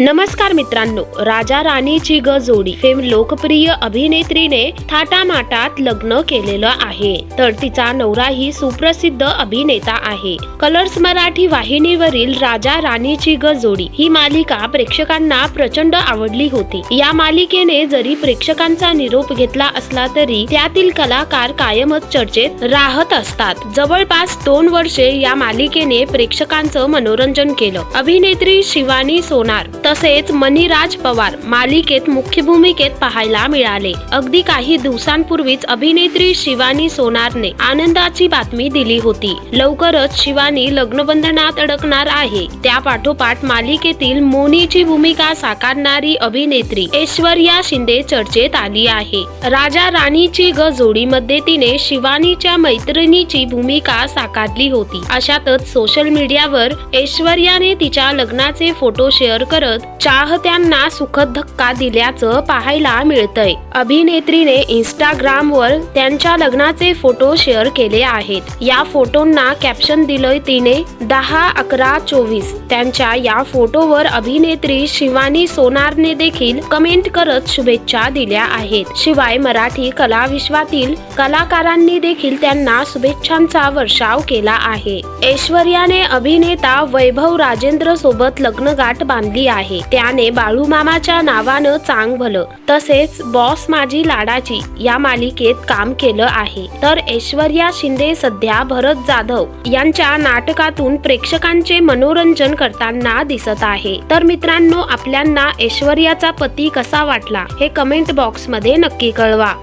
नमस्कार मित्रांनो राजा राणीची ग जोडी फेम लोकप्रिय अभिनेत्रीने थाटामाटात लग्न केलेलं आहे. तर तिचा नवराही सुप्रसिद्ध अभिनेता आहे. कलर्स मराठी वाहिनीवरील राजा राणीची ग जोडी ही मालिका प्रेक्षकांना प्रचंड आवडली होती. या मालिकेने जरी प्रेक्षकांचा निरोप घेतला असला तरी त्यातील कलाकार कायमच चर्चेत राहत असतात. जवळपास दोन वर्षे या मालिकेने प्रेक्षकांचं मनोरंजन केलं. अभिनेत्री शिवानी सोनार तसेच मनीराज पवार मालिकेत मुख्य भूमिकेत पाहायला मिळाले. अगदी काही दिवसांपूर्वीच अभिनेत्री शिवानी सोनारने आनंदाची बातमी दिली होती. लवकरच शिवानी लग्नबंधनात अडकणार आहे. त्या पाठोपाठ मालिकेतील मोनीची भूमिका साकारणारी अभिनेत्री ऐश्वर्या शिंदे चर्चेत आली आहे. राजा राणीची ग जोडीमध्ये तिने शिवानीच्या मैत्रिणीची भूमिका साकारली होती. अशातच सोशल मीडियावर ऐश्वर्याने तिच्या लग्नाचे फोटो शेअर करत चाहत्यांना सुखद धक्का दिल्याचं पाहायला मिळतंय. अभिनेत्रीने इंस्टाग्रामवर त्यांच्या लग्नाचे फोटो शेअर केले आहेत. या फोटोंना कॅप्शन दिलंय तिने दहा अकरा चोवीस. त्यांच्या या फोटोवर अभिनेत्री शिवानी सोनारने देखील कमेंट करत शुभेच्छा दिल्या आहेत. शिवाय मराठी कला विश्वातील कलाकारांनी देखील त्यांना शुभेच्छांचा वर्षाव केला आहे. ऐश्वर्याने अभिनेता वैभव राजेंद्र सोबत लग्नगाठ बांधली आहे. त्याने बाळूमामाच्या नावानं चांग भलं. तसेच बॉस माझी लाडाची या मालिकेत काम केलं आहे. तर ऐश्वर्या शिंदे सध्या भरत जाधव यांच्या नाटकातून प्रेक्षकांचे मनोरंजन करताना दिसत आहे. तर मित्रांनो आपल्यांना ऐश्वर्याचा पती कसा वाटला हे कमेंट बॉक्समध्ये नक्की कळवा.